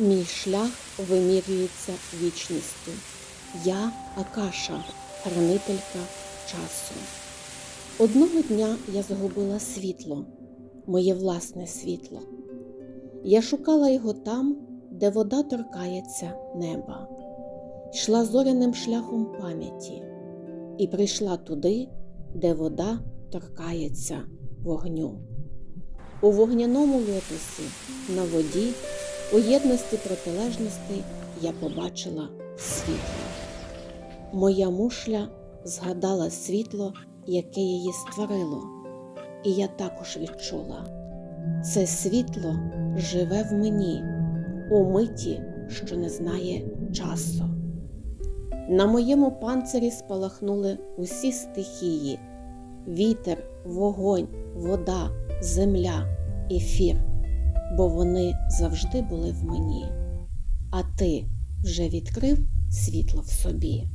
Мій шлях вимірюється вічністю. Я Акаша, хранителька часу. Одного дня я загубила світло, моє власне світло. Я шукала його там, де вода торкається неба, йшла зоряним шляхом пам'яті і прийшла туди, де вода торкається вогню. У вогняному лотосі на воді, у єдності протилежностей я побачила світло. Моя мушля згадала світло, яке її створило, і я також відчула. Це світло живе в мені у миті, що не знає часу. На моєму панцирі спалахнули усі стихії: вітер, вогонь, вода, земля, ефір, бо вони завжди були в мені. А ти вже відкрив світло в собі.